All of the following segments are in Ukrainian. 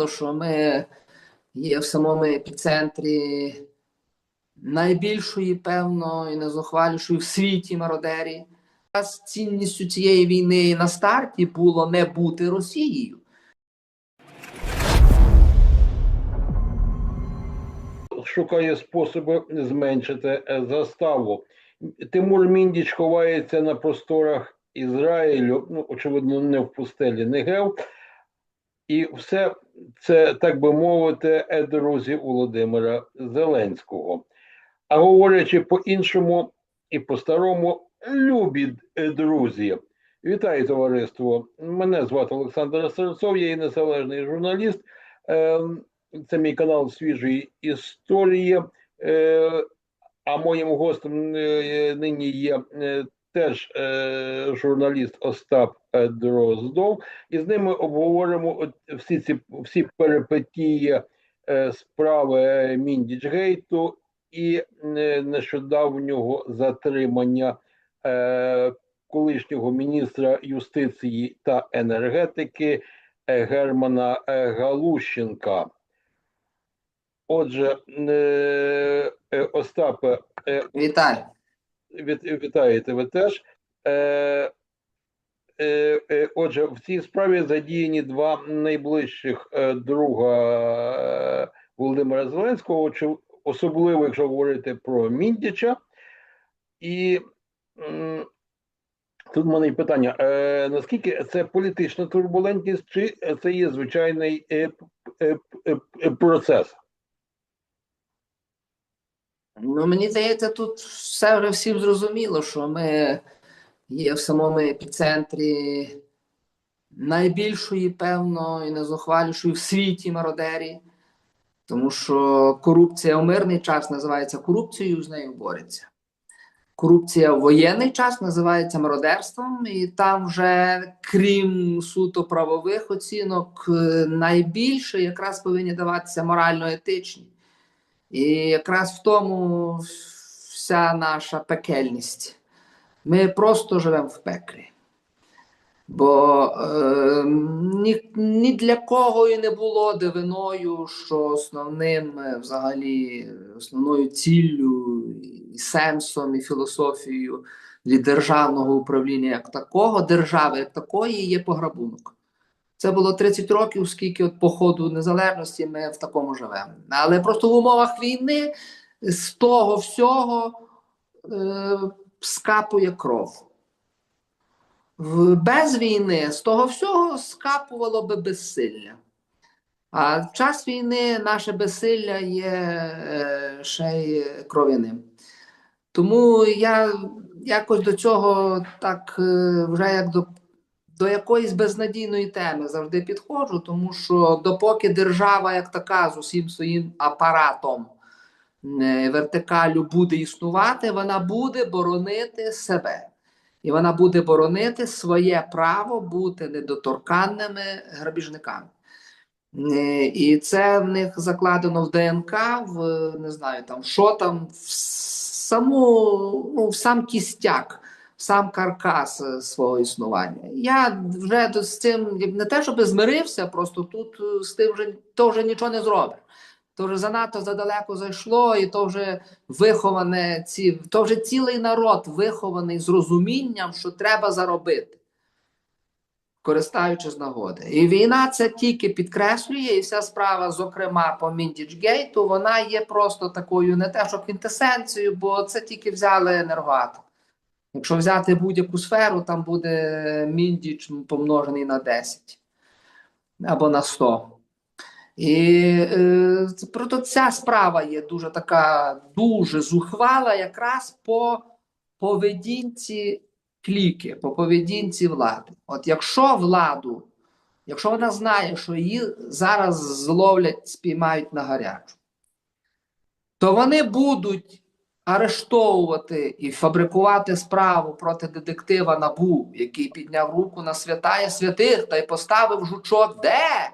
зрозуміло, що ми є в самому епіцентрі найбільшої, певно, і найзухвалішої в світі мародері. Якраз цінністю цієї війни на старті було не бути Росією. шукає способи зменшити заставу. Тимур Міндіч ховається на просторах Ізраїлю, ну, очевидно, не в пустелі Негев. І все це, так би мовити, е, друзі Володимира Зеленського. А говорячи по-іншому і по-старому, любі е, друзі. Вітаю товариство! Мене звати Олександр Серцов, я є незалежний журналіст. Ем, Це мій канал Свіжої історії. Е, А моїм гостем е, нині є е, теж е, журналіст Остап Дроздов. І з ними обговоримо всі ці всі перипетії е, справи Міндічгейту і е, нещодавнього затримання е, колишнього міністра юстиції та енергетики е, Германа е, Галущенка. Отже, Остапе, Вітаю. Вітаєте ви теж. Е, е, е, отже, в цій справі задіяні два найближчих е, друга е, Володимира Зеленського, чи особливо, якщо говорити про Міндіча. І тут в мене є питання: е, наскільки це політична турбулентність, чи це є звичайний е, е, е, процес? Ну, мені здається, тут все вже всім зрозуміло, що ми є в самому епіцентрі найбільшої, певно, і найзухвалішої в світі мародері. Тому що корупція у мирний час називається корупцією, з нею бореться. Корупція в воєнний час називається мародерством, і там вже, крім суто правових оцінок, найбільше якраз повинні даватися морально-етичні. І якраз в тому вся наша пекельність. Ми просто живемо в пеклі. Бо е, ні, ні для кого і не було дивиною, що основним е, взагалі основною ціллю, і сенсом, і філософією від державного управління як такого, держави як такої є пограбунок. Це було 30 років, скільки от по ходу незалежності ми в такому живемо. Але просто в умовах війни з того всього е, скапує кров. Без війни з того всього скапувало би безсилля. А в час війни наше безсилля є е, ще й кров'яним. Тому я якось до цього так е, вже як до до якоїсь безнадійної теми завжди підходжу, тому що допоки держава, як така, з усім своїм апаратом е, вертикалю буде існувати, вона буде боронити себе. І вона буде боронити своє право бути недоторканними грабіжниками. Е, І це в них закладено в ДНК, в не знаю там що там, в саму, ну, в сам кістяк сам каркас е, свого існування. Я вже з цим не те, щоб змирився, просто тут е, з тим вже то нічого не зробиш. То вже занадто задалеко зайшло, і то вже виховане ці, то вже цілий народ вихований з розумінням, що треба заробити, користуючись нагоди. І війна це тільки підкреслює, і вся справа, зокрема, по Міндічгейту, вона є просто такою, не те, що квінтесенцією, бо це тільки взяли енергоатом. Якщо взяти будь-яку сферу, там буде міндіч помножений на 10 або на 100. І е, проto ця справа є дуже така, дуже зухвала, якраз по поведінці кліки, по поведінці влади. От якщо владу, якщо вона знає, що її зараз зловлять, спіймають на гарячу, то вони будуть арештовувати і фабрикувати справу проти детектива Набу, який підняв руку на святая святих та й поставив жучок, де?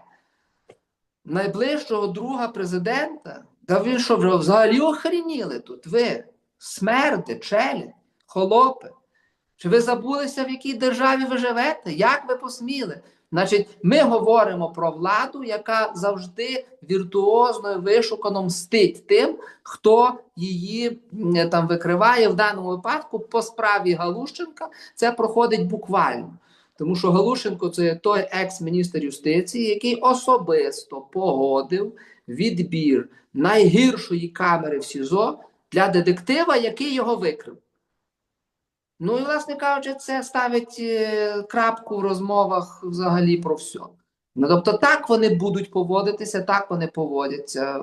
Найближчого друга президента? Та ви що взагалі охреніли тут? Ви смерти, челі, холопи? Чи ви забулися, в якій державі ви живете? Як ви посміли Значить, ми говоримо про владу, яка завжди віртуозно і вишукано мстить тим, хто її там викриває. В даному випадку по справі Галущенка це проходить буквально. Тому що Галушенко це той екс-міністр юстиції, який особисто погодив відбір найгіршої камери в СІЗО для детектива, який його викрив. Ну і, власне кажучи, це ставить е, крапку в розмовах взагалі про все. Ну, тобто, так вони будуть поводитися, так вони поводяться.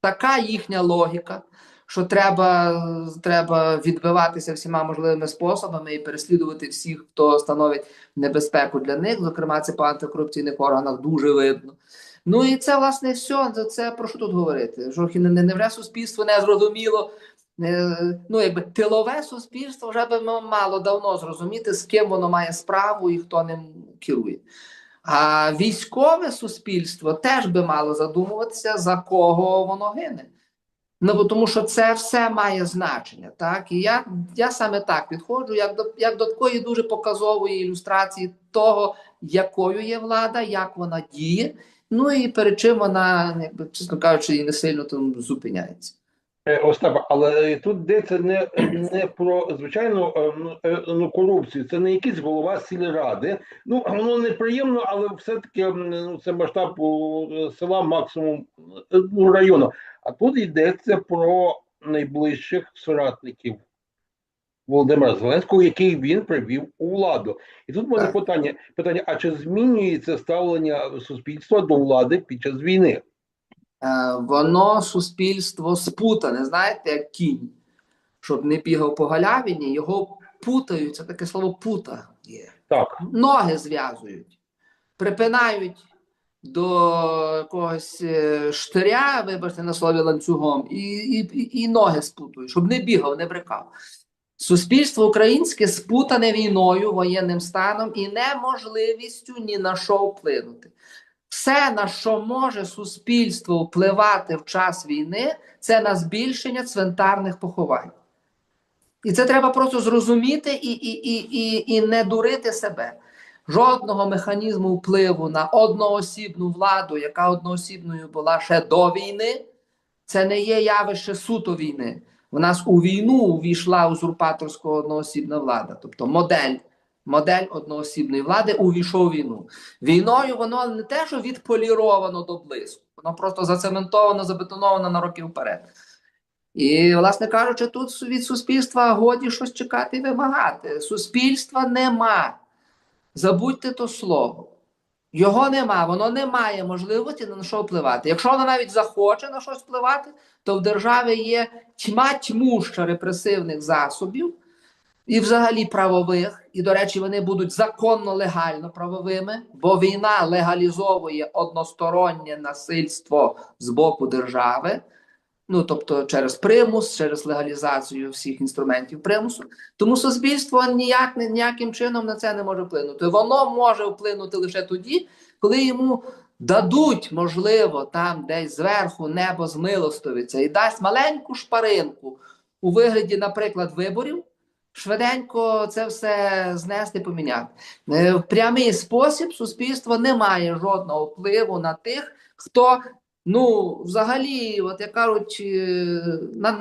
Така їхня логіка, що треба, треба відбиватися всіма можливими способами і переслідувати всіх, хто становить небезпеку для них. Зокрема, це по антикорупційних органах дуже видно. Ну і це власне все. Це, про що тут говорити? Що не, не, невже суспільство не зрозуміло. Е, Ну, якби тилове суспільство вже би мало давно зрозуміти, з ким воно має справу і хто ним керує. А військове суспільство теж би мало задумуватися, за кого воно гине. Ну, тому що це все має значення. Так? І я, я саме так підходжу, як до, як до такої дуже показової ілюстрації того, якою є влада, як вона діє, ну і перед чим вона, якби, чесно кажучи, і не сильно там зупиняється. Е, Остапа, але тут йдеться не, не про звичайну е, ну, е, ну, корупцію, це не якийсь голова сільради. Ну, воно неприємно, але все-таки ну, це масштаб е, села, максимум ну, району. А тут йдеться про найближчих соратників Володимира Зеленського, який він привів у владу. І тут мене питання, питання: а чи змінюється ставлення суспільства до влади під час війни? Е, воно суспільство спутане, знаєте, як кінь, щоб не бігав по галявині, його путають, це таке слово пута є. Так. Ноги зв'язують, припинають до якогось е, штиря, вибачте на слові ланцюгом, і, і, і, і ноги спутують, щоб не бігав, не брикав. Суспільство українське спутане війною, воєнним станом і неможливістю ні на що вплинути. Все, на що може суспільство впливати в час війни, це на збільшення цвинтарних поховань. І це треба просто зрозуміти і, і, і, і, і не дурити себе. Жодного механізму впливу на одноосібну владу, яка одноосібною була ще до війни, це не є явище суто війни. В нас у війну увійшла узурпаторська одноосібна влада, тобто модель, модель одноосібної влади увійшов війну. Війною воно не те, що відполіровано до блиску, воно просто зацементовано, забетоновано на роки вперед. І, власне кажучи, тут від суспільства годі щось чекати і вимагати. Суспільства нема. Забудьте то слово. Його нема, воно не має можливості на що впливати. Якщо воно навіть захоче на щось впливати, то в державі є тьма тьмуща репресивних засобів і взагалі правових. І, до речі, вони будуть законно легально правовими, бо війна легалізовує одностороннє насильство з боку держави. Ну, тобто через примус, через легалізацію всіх інструментів примусу. Тому суспільство ніяк ніяким чином на це не може вплинути. Воно може вплинути лише тоді, коли йому дадуть, можливо, там десь зверху небо змилостовиться і дасть маленьку шпаринку у вигляді, наприклад, виборів. Швиденько це все знести, поміняти. Е, В прямий спосіб суспільство не має жодного впливу на тих, хто Ну, взагалі, от як кажуть, е,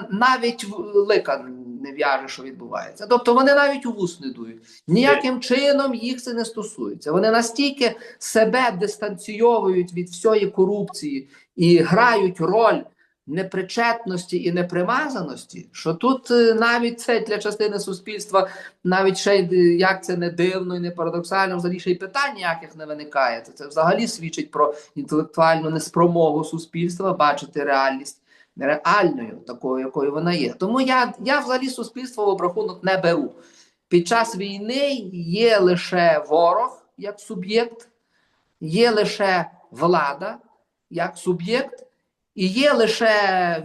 навіть лика не в'яже, що відбувається. Тобто вони навіть у вус не дують. Ніяким чином їх це не стосується. Вони настільки себе дистанційовують від всієї корупції і грають роль непричетності і непримазаності, що тут е, навіть це для частини суспільства, навіть ще й як це не дивно і не парадоксально, взагалі ще й питань ніяких не виникає. Це взагалі свідчить про інтелектуальну неспромогу суспільства бачити реальність реальною, такою, якою вона є. Тому я, я взагалі суспільство в обрахунок не беру. Під час війни є лише ворог як суб'єкт, є лише влада як суб'єкт, і є лише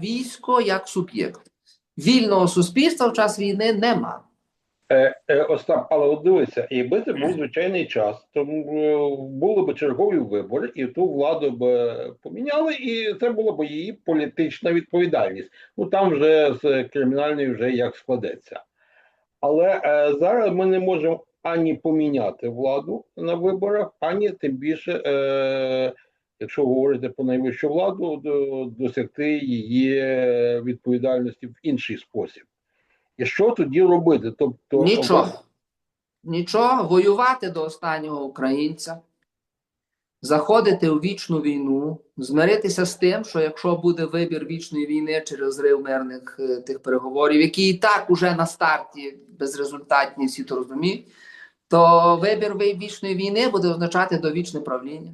військо як суб'єкт. Вільного суспільства в час війни нема. Е, е, Остап, але от дивися, якби це був звичайний час, то е, були б чергові вибори, і ту владу б поміняли, і це була б її політична відповідальність. Ну там вже з кримінальною вже як складеться. Але е, зараз ми не можемо ані поміняти владу на виборах, ані тим більше, е, якщо говорити про найвищу владу, до- досягти її відповідальності в інший спосіб. І що тоді робити? Тобто, Нічого. Нічого, воювати до останнього українця, заходити у вічну війну, змиритися з тим, що якщо буде вибір вічної війни через зрив мирних е, тих переговорів, які і так уже на старті безрезультатні, всі то розуміють, то вибір вічної війни буде означати довічне правління.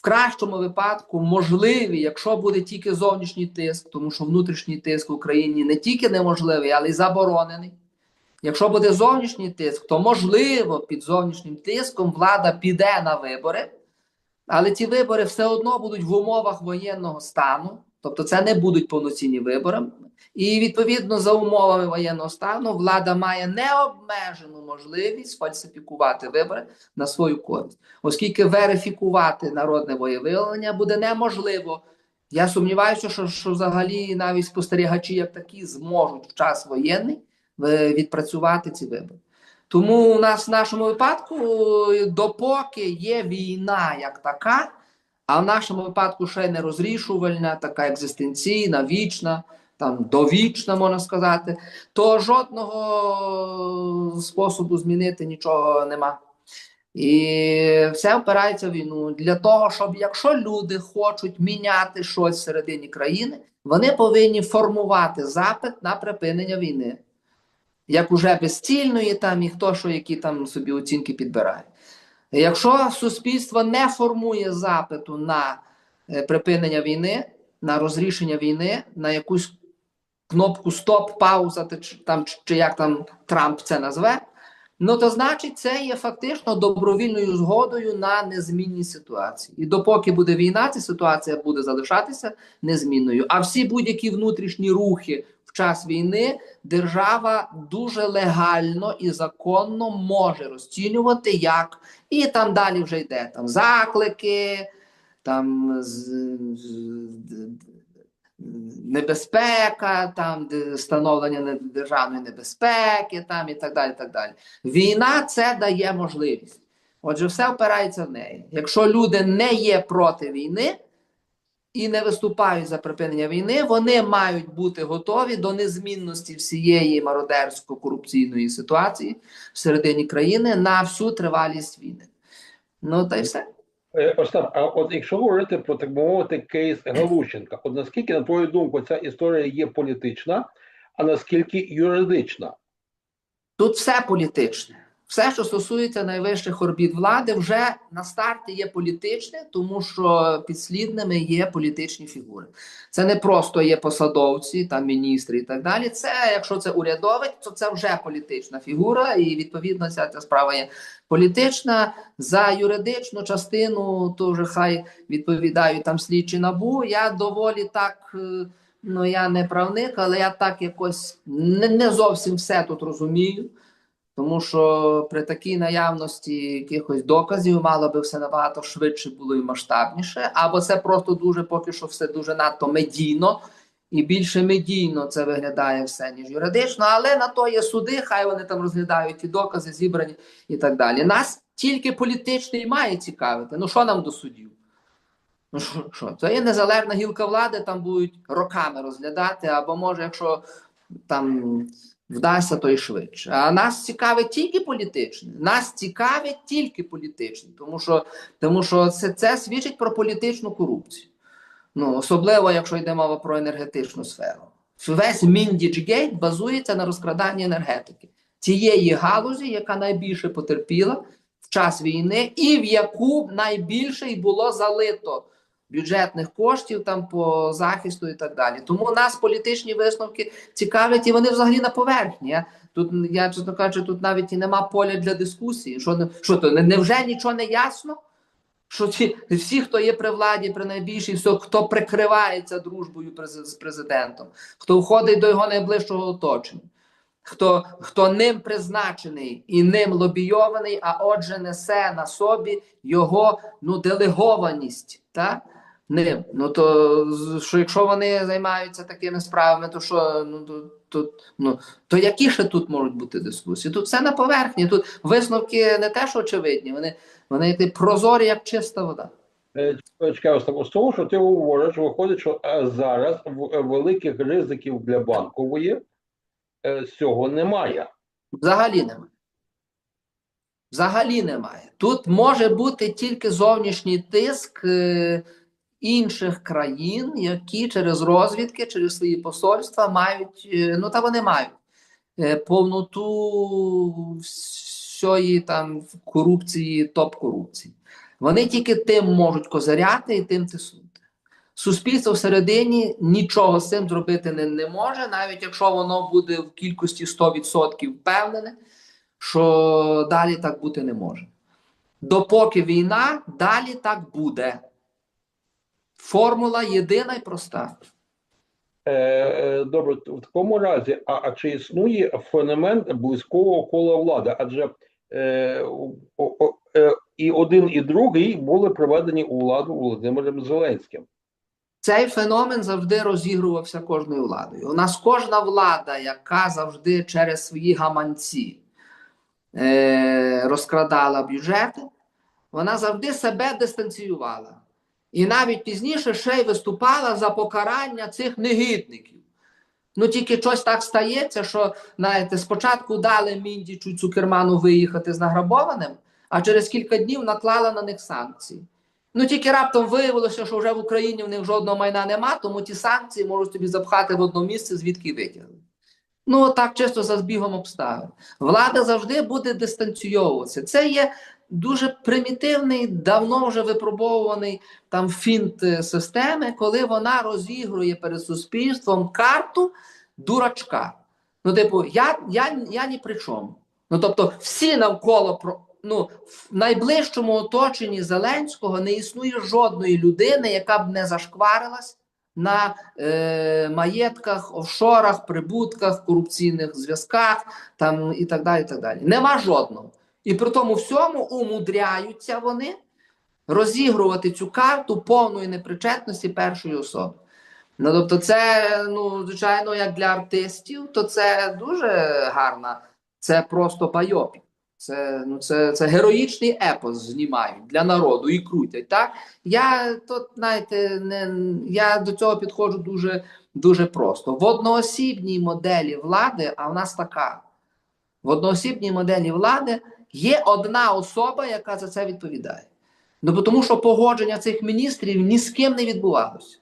В кращому випадку можливі, якщо буде тільки зовнішній тиск, тому що внутрішній тиск в Україні не тільки неможливий, але й заборонений. Якщо буде зовнішній тиск, то можливо під зовнішнім тиском влада піде на вибори, але ці вибори все одно будуть в умовах воєнного стану, тобто це не будуть повноцінні вибори. І відповідно за умовами воєнного стану влада має необмежену можливість фальсифікувати вибори на свою користь, оскільки верифікувати народне волевиявлення буде неможливо. Я сумніваюся, що, що взагалі навіть спостерігачі, як такі, зможуть в час воєнний е, відпрацювати ці вибори. Тому у нас в нашому випадку, е, допоки є війна як така, а в нашому випадку ще не розрішувальна, така екзистенційна, вічна, там довічна, можна сказати, то жодного способу змінити нічого нема. І все впирається в війну для того, щоб якщо люди хочуть міняти щось всередині країни, вони повинні формувати запит на припинення війни як уже безцільної, там і хто що які там собі оцінки підбирає. Якщо суспільство не формує запиту на е, припинення війни, на розрішення війни, на якусь кнопку стоп, пауза, там, чи як там Трамп це назве, ну то значить це є фактично добровільною згодою на незмінні ситуації. І допоки буде війна, ця ситуація буде залишатися незмінною. А всі будь-які внутрішні рухи в час війни держава дуже легально і законно може розцінювати як, і там далі вже йде там заклики, там небезпека, там становлення державної небезпеки, там і так далі. так далі. Війна це дає можливість. Отже, все впирається в неї. Якщо люди не є проти війни, і не виступають за припинення війни, вони мають бути готові до незмінності всієї мародерсько-корупційної ситуації всередині країни на всю тривалість війни. Ну та й все. Е, Остап, а от якщо говорити про так би мовити кейс Галущенка, от наскільки, на твою думку, ця історія є політична, а наскільки юридична? Тут все політичне. Все, що стосується найвищих орбіт влади, вже на старті є політичне, тому що підслідними є політичні фігури. Це не просто є посадовці, там міністри і так далі. Це, якщо це урядовець, то це вже політична фігура, і відповідно ця, ця справа є політична. За юридичну частину, то вже хай відповідають там слідчі набу. Я доволі так. е, Ну, я не правник, але я так якось не, не зовсім все тут розумію. Тому що при такій наявності якихось доказів мало би все набагато швидше було і масштабніше, або це просто дуже поки що все дуже надто медійно, і більше медійно це виглядає все, ніж юридично. Але на то є суди, хай вони там розглядають ті докази, зібрані і так далі. Нас тільки політичний має цікавити. Ну що нам до судів? Ну що? Це є незалежна гілка влади, там будуть роками розглядати, або може, якщо там вдасться, то й швидше. А нас цікавить тільки політичне. Нас цікавить тільки політичне, тому що, тому що це, це свідчить про політичну корупцію. Ну, особливо, якщо йде мова про енергетичну сферу. Весь Міндічгейт базується на розкраданні енергетики цієї галузі, яка найбільше потерпіла в час війни, і в яку найбільше й було залито бюджетних коштів там по захисту і так далі. Тому нас політичні висновки цікавлять, і вони взагалі на поверхні. Тут я чесно кажучи, тут навіть і нема поля для дискусії. Що не що то не невже нічого не ясно? Що ці всі, хто є при владі, при найбільшій, все, хто прикривається дружбою з президентом, хто входить до його найближчого оточення, хто, хто ним призначений і ним лобійований, а отже, несе на собі його ну, делегованість, та? Ним. Ну то що якщо вони займаються такими справами, то що ну то, то, ну, то які ще тут можуть бути дискусії? Тут все на поверхні. Тут висновки не те, що очевидні, вони, вони як прозорі, як чиста вода. Е, Остап, з того, що ти говориш, виходить, що е, зараз е, великих ризиків для банкової цього немає. Взагалі немає. Взагалі немає. Тут може бути тільки зовнішній тиск інших країн, які через розвідки, через свої посольства мають, е, ну та вони мають е, повноту всієї там корупції, топ-корупції. Вони тільки тим можуть козаряти і тим тиснути. Суспільство всередині нічого з цим зробити не, не може, навіть якщо воно буде в кількості 100% впевнене, що далі так бути не може. Допоки війна, далі так буде. Формула єдина і проста. Е, е, Добре, в такому разі, а, а чи існує феномен близького кола влади? Адже е, о, о, е, і один, і другий були приведені у владу Володимиром Зеленським. Цей феномен завжди розігрувався кожною владою. У нас кожна влада, яка завжди через свої гаманці е, розкрадала бюджети, вона завжди себе дистанціювала. І навіть пізніше ще й виступала за покарання цих негідників. Ну тільки щось так стається, що знаєте, спочатку дали Міндічу Цукерману виїхати з награбованим, а через кілька днів наклала на них санкції. Ну тільки раптом виявилося, що вже в Україні в них жодного майна нема, тому ті санкції можуть тобі запхати в одно місце, звідки витягли. Ну так чисто за збігом обставин. Влада завжди буде дистанційовуватися. Це є дуже примітивний, давно вже випробовуваний там фінт е, системи, коли вона розігрує перед суспільством карту дурачка. Ну, типу, я, я, я ні при чому. Ну тобто, всі навколо про ну, в найближчому оточенні Зеленського не існує жодної людини, яка б не зашкварилась на е, маєтках, офшорах, прибутках, корупційних зв'язках там і так далі. і так далі. Нема жодного. І при тому всьому умудряються вони розігрувати цю карту повної непричетності першої особи. Ну, тобто, це, ну, звичайно, як для артистів, то це дуже гарна, це просто байопік. Це, ну, це, це героїчний епос знімають для народу і крутять. Так? Я тут, знаєте, не, я до цього підходжу дуже, дуже просто. В одноосібній моделі влади, а в нас така. В одноосібній моделі влади є одна особа, яка за це відповідає. Ну, тому що погодження цих міністрів ні з ким не відбувалося.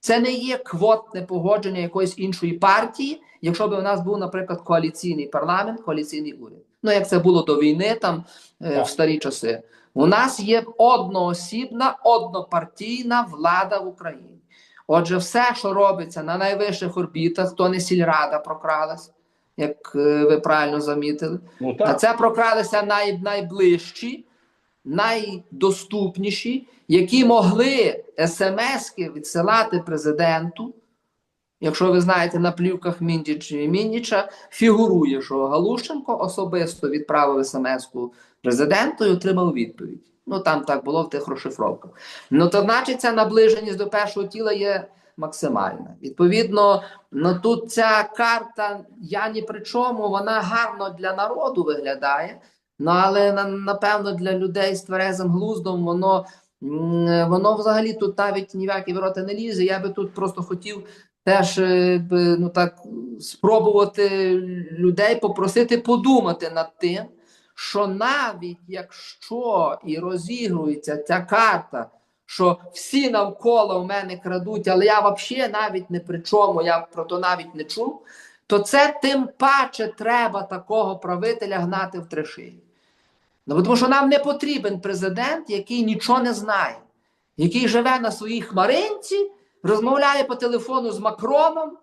Це не є квотне погодження якоїсь іншої партії, якщо б у нас був, наприклад, коаліційний парламент, коаліційний уряд. Ну, як це було до війни, там е, в старі часи. У нас є одноосібна, однопартійна влада в Україні. Отже, все, що робиться на найвищих орбітах, то не сільрада прокралась, як е, ви правильно замітили. Ну А так, це прокралися най, найближчі, найдоступніші, які могли смски відсилати президенту. Якщо ви знаєте, на плівках Міндіча і Міндіча фігурує, що Галущенко особисто відправив смс-ку президенту і отримав відповідь. Ну там так було в тих розшифровках. Ну то значить, ця наближеність до першого тіла є максимальна. Відповідно, ну тут ця карта я ні при чому, вона гарно для народу виглядає. Ну але напевно для людей з тверезим глуздом воно, воно взагалі тут навіть ні в які ворота не лізе. Я би тут просто хотів теж е, ну так спробувати людей попросити подумати над тим, що навіть якщо і розігрується ця карта, що всі навколо в мене крадуть, але я взагалі навіть не при чому, я про то навіть не чув, то це тим паче треба такого правителя гнати в три. Ну, тому що нам не потрібен президент, який нічого не знає, який живе на своїй хмаринці, розмовляє по телефону з Макроном,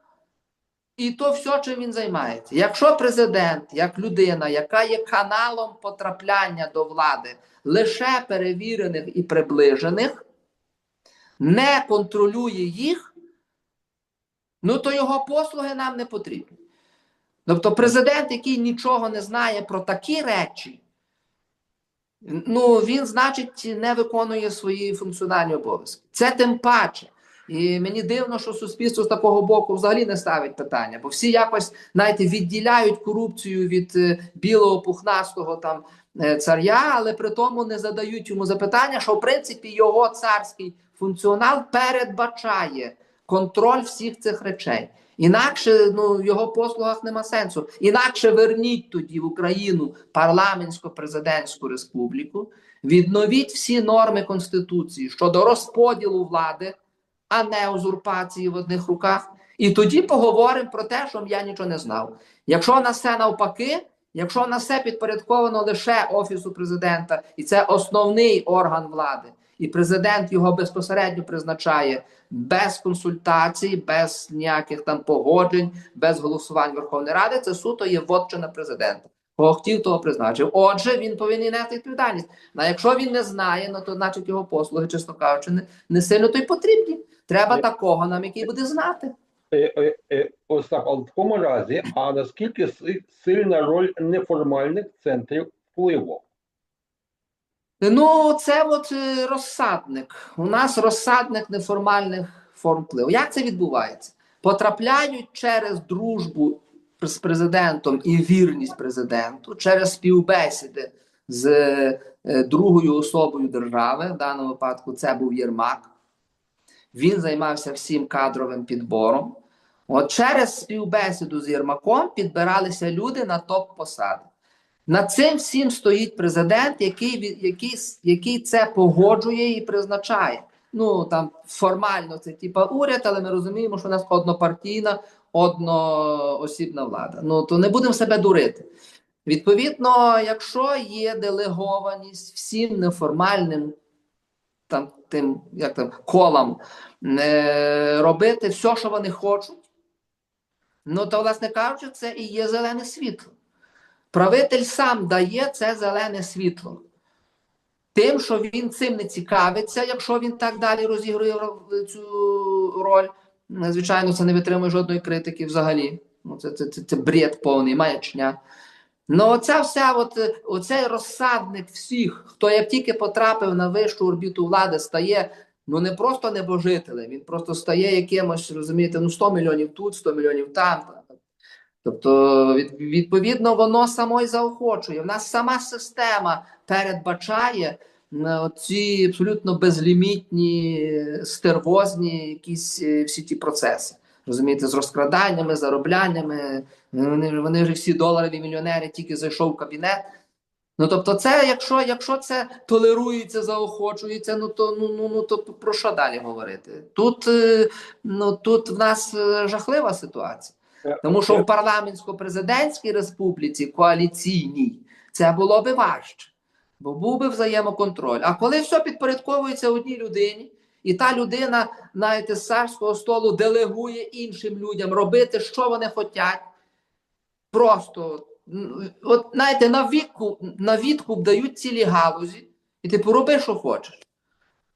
і то все, чим він займається. Якщо президент, як людина, яка є каналом потрапляння до влади лише перевірених і приближених, не контролює їх, ну то його послуги нам не потрібні. Тобто президент, який нічого не знає про такі речі, Ну, він, значить, не виконує свої функціональні обов'язки. Це тим паче. І мені дивно, що суспільство з такого боку взагалі не ставить питання, бо всі якось знаєте, відділяють корупцію від е, білого пухнастого там е, царя, але при тому не задають йому запитання, що в принципі його царський функціонал передбачає контроль всіх цих речей. Інакше ну, в його послугах нема сенсу. Інакше верніть тоді в Україну парламентсько-президентську республіку, відновіть всі норми Конституції щодо розподілу влади, а не узурпації в одних руках. І тоді поговоримо про те, що я нічого не знав. Якщо на все навпаки, якщо на все підпорядковано лише Офісу президента, і це основний орган влади, і президент його безпосередньо призначає без консультацій, без ніяких там погоджень, без голосувань Верховної Ради, це суто є вотчина президента. Кого хотів, того призначив. Отже, він повинен нести відповідальність. А якщо він не знає, ну то значить його послуги, чесно кажучи, не, не сильно то й потрібні. Треба такого нам, який буде знати. Е, е, е, Остап, але в такому разі, а наскільки сильна роль неформальних центрів впливу? Ну, це от е, розсадник. У нас розсадник неформальних форм впливу. Як це відбувається? Потрапляють через дружбу з президентом і вірність президенту, через співбесіди з е, другою особою держави. В даному випадку це був Єрмак. Він займався всім кадровим підбором. От через співбесіду з Єрмаком підбиралися люди на топ-посади. Над цим всім стоїть президент, який, який, який це погоджує і призначає. Ну там формально це типа уряд, але ми розуміємо, що у нас однопартійна, одноосібна влада. Ну то не будемо себе дурити. Відповідно, якщо є делегованість всім неформальним там тим як там колам е, робити все, що вони хочуть, ну то, власне кажучи, це і є зелене світло. Правитель сам дає це зелене світло. Тим, що він цим не цікавиться, якщо він так далі розігрує цю роль, звичайно, це не витримує жодної критики взагалі. Ну, це, це, це, це бред повний, маячня. Ну, оця вся, от, оцей розсадник всіх, хто як тільки потрапив на вищу орбіту влади, стає ну не просто небожителем, він просто стає якимось, розумієте, ну 100 мільйонів тут, 100 мільйонів там. Тобто, відповідно, воно само й заохочує. В нас сама система передбачає е, ці абсолютно безлімітні, е, стервозні якісь е, всі ті процеси. Розумієте, з розкраданнями, заробляннями. Вони, вони ж всі доларові мільйонери тільки зайшов в кабінет. Ну тобто, це, якщо, якщо це толерується, заохочується, ну то ну, ну, ну то про що далі говорити? Тут, е, ну, тут в нас е, жахлива ситуація. Тому що в парламентсько-президентській республіці коаліційній це було би важче, бо був би взаємоконтроль. А коли все підпорядковується одній людині, і та людина, знаєте, з царського столу делегує іншим людям робити, що вони хочуть, просто от знаєте, на відкуп, на відкуп дають цілі галузі, і типу роби, що хочеш.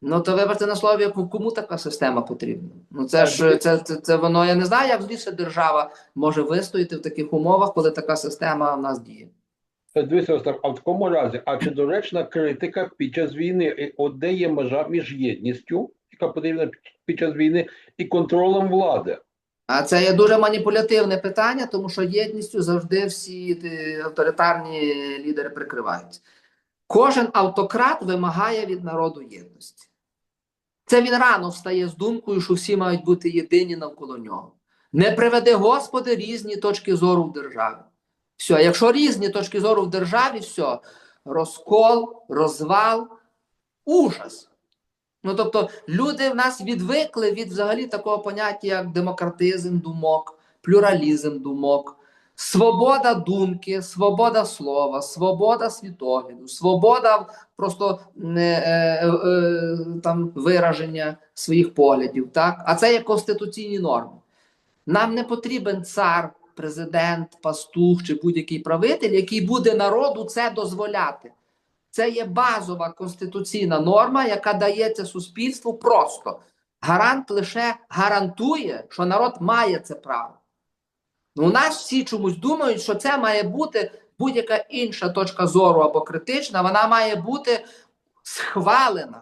Ну, то вибачте на слові, кому така система потрібна? Ну це ж це, це, це воно. Я не знаю, як зліше держава може вистояти в таких умовах, коли така система в нас діє. Е, Дивіться, а в такому разі, а чи доречна критика під час війни, от де є межа між єдністю, яка потрібна під- під час війни, і контролем влади? А це є дуже маніпулятивне питання, тому що єдністю завжди всі авторитарні лідери прикриваються. Кожен автократ вимагає від народу єдності. Це він рано встає з думкою, що всі мають бути єдині навколо нього. Не приведе Господи різні точки зору в державі. Все, якщо різні точки зору в державі, все, розкол, розвал, ужас. Ну, тобто, люди в нас відвикли від взагалі такого поняття, як демократизм думок, плюралізм думок, свобода думки, свобода слова, свобода світогляду, свобода просто е, е, е, там вираження своїх поглядів. Так? А це є конституційні норми. Нам не потрібен цар, президент, пастух чи будь-який правитель, який буде народу це дозволяти. Це є базова конституційна норма, яка дається суспільству просто. Гарант лише гарантує, що народ має це право. Ну, у нас всі чомусь думають, що це має бути будь-яка інша точка зору або критична, вона має бути схвалена,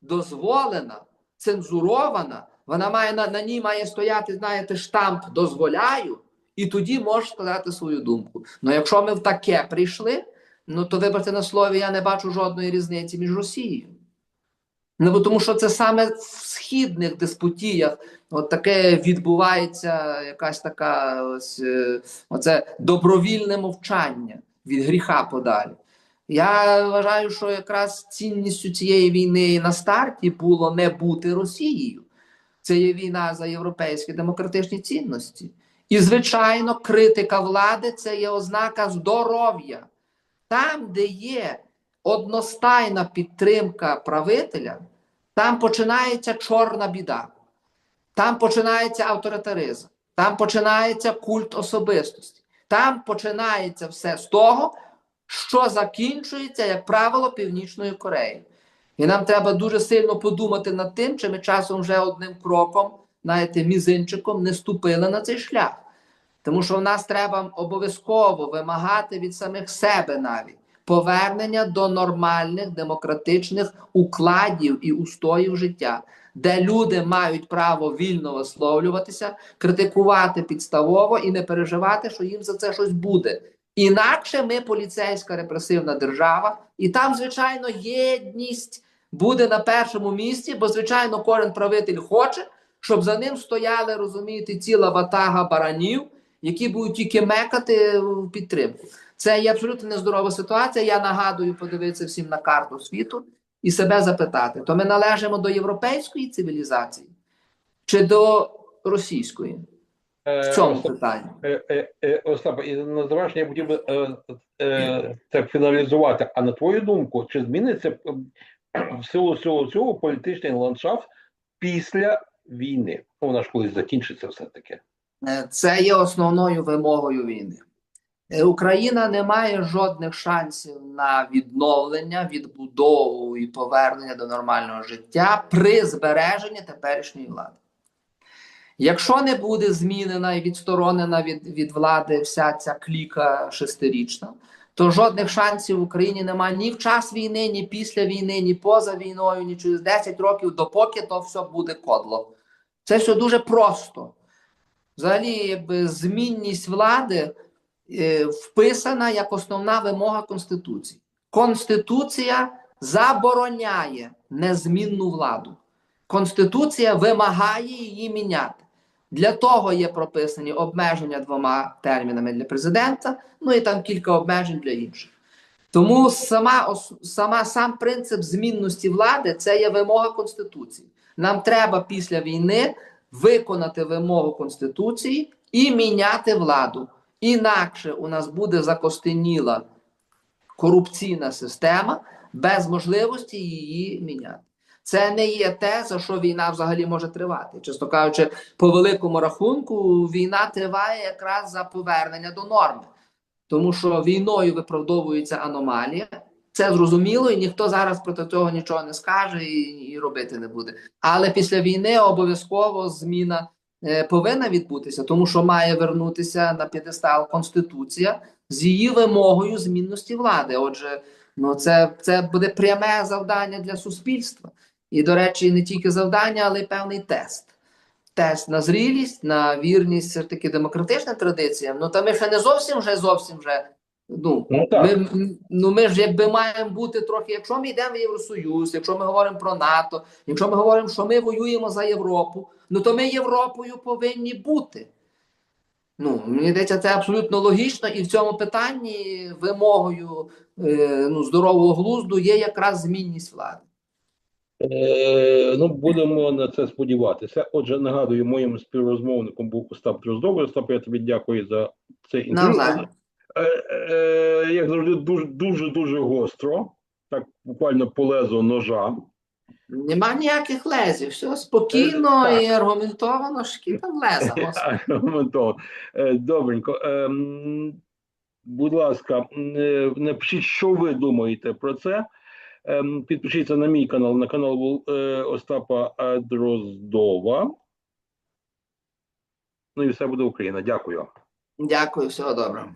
дозволена, цензурована. Вона має на, на ній має стояти, знаєте, штамп дозволяю, і тоді можеш сказати свою думку. Ну якщо ми в таке прийшли, ну то вибачте на слові, я не бачу жодної різниці між Росією. Ну, тому що це саме в східних диспутіях от таке відбувається якась така ось е, оце добровільне мовчання від гріха подалі. Я вважаю, що якраз цінністю цієї війни на старті було не бути Росією. Це є війна за європейські демократичні цінності. І, звичайно, критика влади це є ознака здоров'я. Там, де є одностайна підтримка правителя, там починається чорна біда, там починається авторитаризм, там починається культ особистості, там починається все з того, що закінчується, як правило, Північною Кореєю. І нам треба дуже сильно подумати над тим, чи ми часом вже одним кроком, знаєте, мізинчиком не ступили на цей шлях. Тому що в нас треба обов'язково вимагати від самих себе навіть повернення до нормальних демократичних укладів і устоїв життя, де люди мають право вільно висловлюватися, критикувати підставово і не переживати, що їм за це щось буде. Інакше ми поліцейська репресивна держава, і там, звичайно, єдність буде на першому місці, бо, звичайно, кожен правитель хоче, щоб за ним стояли, розумієте, ціла ватага баранів, які будуть тільки мекати в підтримку. Це є абсолютно нездорова ситуація. Я нагадую подивитися всім на карту світу і себе запитати: то ми належимо до європейської цивілізації чи до російської в цьому питанні? Е, е, е, Остап, і на завершення я хотів би е, е, так фіналізувати. А на твою думку, чи зміниться е, в силу цього цього політичний ландшафт після війни? Ну, вона ж колись закінчиться все-таки. Е, Це є основною вимогою війни. Е, Україна не має жодних шансів на відновлення, відбудову і повернення до нормального життя при збереженні теперішньої влади. Якщо не буде змінена і відсторонена від, від влади вся ця кліка шестирічна, то жодних шансів в Україні немає ні в час війни, ні після війни, ні поза війною, ні через 10 років, допоки то все буде кодло. Це все дуже просто. Взагалі, якби змінність влади е, вписана як основна вимога Конституції. Конституція забороняє незмінну владу. Конституція вимагає її міняти. Для того є прописані обмеження двома термінами для президента, ну і там кілька обмежень для інших. Тому сама, сама сам принцип змінності влади це є вимога Конституції. Нам треба після війни виконати вимогу Конституції і міняти владу. Інакше у нас буде закостеніла корупційна система без можливості її міняти. Це не є те, за що війна взагалі може тривати. Чесно кажучи, по великому рахунку, війна триває якраз за повернення до норми, тому що війною виправдовується аномалія. Це зрозуміло, і ніхто зараз проти цього нічого не скаже і, і робити не буде. Але після війни обов'язково зміна е, повинна відбутися, тому що має вернутися на п'єдестал Конституція з її вимогою змінності влади. Отже, ну це, це буде пряме завдання для суспільства. І, до речі, не тільки завдання, але й певний тест. Тест на зрілість, на вірність все ж таки демократичним традиціям. Ну та ми ще не зовсім вже зовсім вже. Ну, Ну, так. ми, ну ми ж якби маємо бути трохи, якщо ми йдемо в Євросоюз, якщо ми говоримо про НАТО, якщо ми говоримо, що ми воюємо за Європу, ну то ми Європою повинні бути. Ну, мені здається, це абсолютно логічно, і в цьому питанні вимогою е, ну, здорового глузду є якраз змінність влади. Е, ну, будемо на це сподіватися. Отже, нагадую, моїм співрозмовником був Остап Дроздов. Остап, я тобі дякую за це інтерв'ю. Е, е, як завжди, дуже дуже дуже гостро, так буквально по лезу ножа. Нема ніяких лезів, все спокійно Так. і аргументовано, шкі там леза. Аргументовано. Е, Добренько. Ем, Будь ласка, е, напишіть, що ви думаєте про це. Ем, Підпишіться на мій канал, на канал е, Остапа е, Дроздова. Ну і все буде Україна. Дякую. Дякую, всього доброго.